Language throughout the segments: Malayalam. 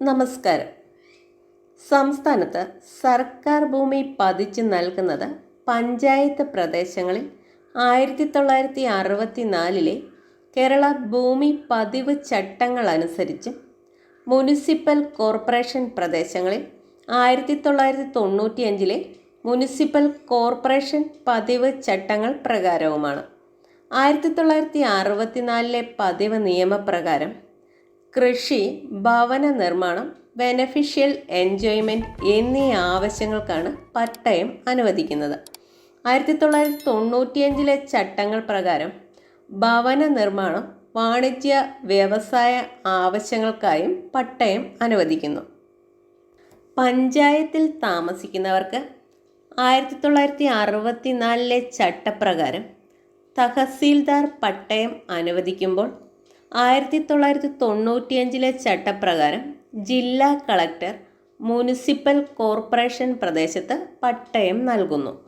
നമസ്കാരം. സംസ്ഥാനത്ത് സർക്കാർ ഭൂമി പതിച്ചു നൽകുന്നത് പഞ്ചായത്ത് പ്രദേശങ്ങളിൽ ആയിരത്തി തൊള്ളായിരത്തി അറുപത്തി നാലിലെ കേരള ഭൂമി പതിവ് ചട്ടങ്ങൾ അനുസരിച്ചും മുനിസിപ്പൽ കോർപ്പറേഷൻ പ്രദേശങ്ങളിൽ ആയിരത്തി തൊള്ളായിരത്തി തൊണ്ണൂറ്റിയഞ്ചിലെ മുനിസിപ്പൽ കോർപ്പറേഷൻ പതിവ് ചട്ടങ്ങൾ പ്രകാരവുമാണ്. ആയിരത്തി തൊള്ളായിരത്തി അറുപത്തിനാലിലെ പതിവ് നിയമപ്രകാരം കൃഷി ഭവന നിർമ്മാണം ബെനഫിഷ്യൽ എൻജോയ്മെന്റ് എന്നീ ആവശ്യങ്ങൾക്കാണ് പട്ടയം അനുവദിക്കുന്നത്. ആയിരത്തി തൊള്ളായിരത്തി തൊണ്ണൂറ്റിയഞ്ചിലെ ചട്ടങ്ങൾ പ്രകാരം ഭവന നിർമ്മാണം വാണിജ്യ വ്യവസായ ആവശ്യങ്ങൾക്കായും പട്ടയം അനുവദിക്കുന്നു. പഞ്ചായത്തിൽ താമസിക്കുന്നവർക്ക് ആയിരത്തി തൊള്ളായിരത്തി അറുപത്തിനാലിലെ ചട്ടപ്രകാരം തഹസീൽദാർ പട്ടയം അനുവദിക്കുമ്പോൾ ആയിരത്തി തൊള്ളായിരത്തി തൊണ്ണൂറ്റിയഞ്ചിലെ ചട്ടപ്രകാരം ജില്ലാ കളക്ടർ മുനിസിപ്പൽ കോർപ്പറേഷൻ പ്രദേശത്ത് പട്ടയം നൽകുന്നു.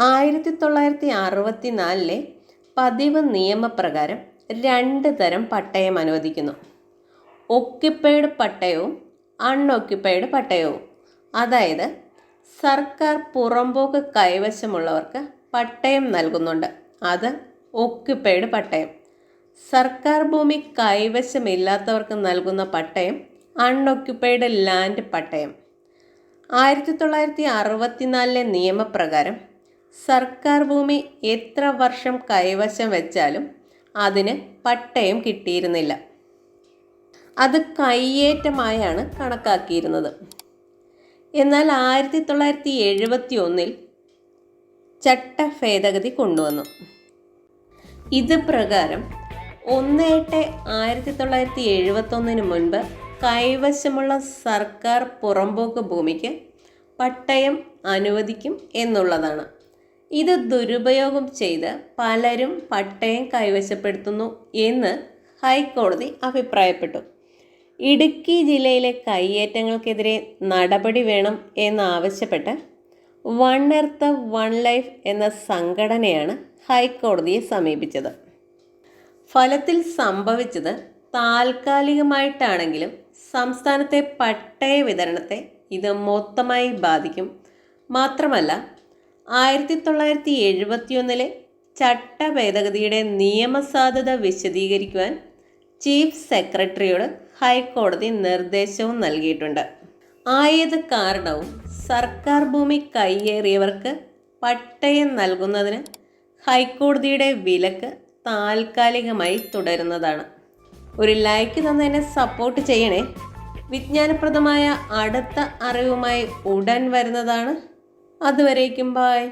ആയിരത്തി തൊള്ളായിരത്തി അറുപത്തിനാലിലെ പതിവ് നിയമപ്രകാരം രണ്ട് തരം പട്ടയം അനുവദിക്കുന്നു. ഒക്യുപ്പൈഡ് പട്ടയവും അൺഒക്യുപ്പൈഡ് പട്ടയവും. അതായത് സർക്കാർ പുറമ്പോക്ക് കൈവശമുള്ളവർക്ക് പട്ടയം നൽകുന്നുണ്ട്. അത് ഒക്യുപ്പൈഡ് പട്ടയം. സർക്കാർ ഭൂമി കൈവശമില്ലാത്തവർക്ക് നൽകുന്ന പട്ടയം അൺഒക്യുപ്പൈഡ് ലാൻഡ് പട്ടയം. ആയിരത്തി തൊള്ളായിരത്തി അറുപത്തിനാലിലെ നിയമപ്രകാരം സർക്കാർ ഭൂമി എത്ര വർഷം കൈവശം വെച്ചാലും അതിന് പട്ടയം കിട്ടിയിരുന്നില്ല. അത് കയ്യേറ്റമായാണ് കണക്കാക്കിയിരുന്നത്. എന്നാൽ ആയിരത്തി തൊള്ളായിരത്തി എഴുപത്തി ഒന്നിൽ ചട്ട ഭേദഗതി കൊണ്ടുവന്നു. ഇത് പ്രകാരം ഒന്ന് എട്ട് ആയിരത്തി തൊള്ളായിരത്തി എഴുപത്തൊന്നിന് മുൻപ് കൈവശമുള്ള സർക്കാർ പുറമ്പോക്ക് ഭൂമിക്ക് പട്ടയം അനുവദിക്കും എന്നുള്ളതാണ്. ഇത് ദുരുപയോഗം ചെയ്ത് പലരും പട്ടയം കൈവശപ്പെടുത്തുന്നു എന്ന് ഹൈക്കോടതി അഭിപ്രായപ്പെട്ടു. ഇടുക്കി ജില്ലയിലെ കയ്യേറ്റങ്ങൾക്കെതിരെ നടപടി വേണം എന്നാവശ്യപ്പെട്ട് വൺ എർത്ത് വൺ ലൈഫ് എന്ന സംഘടനയാണ് ഹൈക്കോടതിയെ സമീപിച്ചത്. ഫലത്തിൽ സംഭവിച്ചത് താൽക്കാലികമായിട്ടാണെങ്കിലും സംസ്ഥാനത്തെ പട്ടയ വിതരണത്തെ ഇത് മൊത്തമായി ബാധിക്കും. മാത്രമല്ല ആയിരത്തി തൊള്ളായിരത്തി എഴുപത്തിയൊന്നിലെ ചട്ട ഭേദഗതിയുടെ നിയമസാധുത വിശദീകരിക്കുവാൻ ചീഫ് സെക്രട്ടറിയോട് ഹൈക്കോടതി നിർദ്ദേശവും നൽകിയിട്ടുണ്ട്. ആയത് കാരണവും സർക്കാർ ഭൂമി കൈയേറിയവർക്ക് പട്ടയം നൽകുന്നതിന് ഹൈക്കോടതിയുടെ വിലക്ക് താൽക്കാലികമായി തുടരുന്നതാണ്. ഒരു ലൈക്ക് തന്നതിനെ സപ്പോർട്ട് ചെയ്യണേ. വിജ്ഞാനപ്രദമായ അടുത്ത അറിവുമായി ഉടൻ വരുന്നതാണ്. അതുവരേക്കും ബായ്